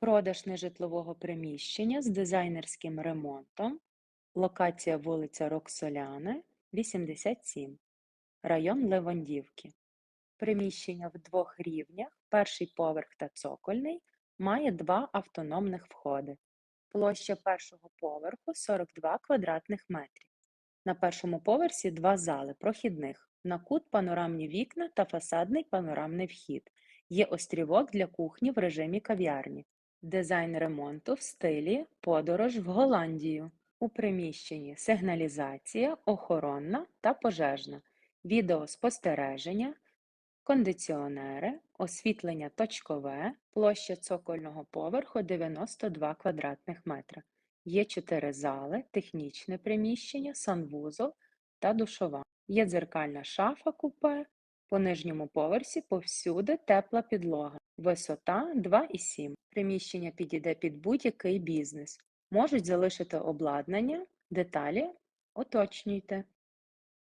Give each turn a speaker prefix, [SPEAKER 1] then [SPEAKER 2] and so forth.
[SPEAKER 1] Продаж нежитлового приміщення з дизайнерським ремонтом. Локація вулиця Роксоляни, 87, район Левандівки. Приміщення в двох рівнях, перший поверх та цокольний, має два автономних входи. Площа першого поверху 42 квадратних метрів. На першому поверсі два зали прохідних, на кут панорамні вікна та фасадний панорамний вхід. Є острівок для кухні в режимі кав'ярні. Дизайн ремонту в стилі подорож в Голландію. У приміщенні сигналізація, охоронна та пожежна, відеоспостереження, кондиціонери, освітлення точкове, площа цокольного поверху 92 квадратних метри. Є чотири зали, технічне приміщення, санвузол та душова. Є дзеркальна шафа купе, по нижньому поверсі повсюди тепла підлога. Висота 2,7. Приміщення підійде під будь-який бізнес. Можуть залишити обладнання, деталі уточнюйте.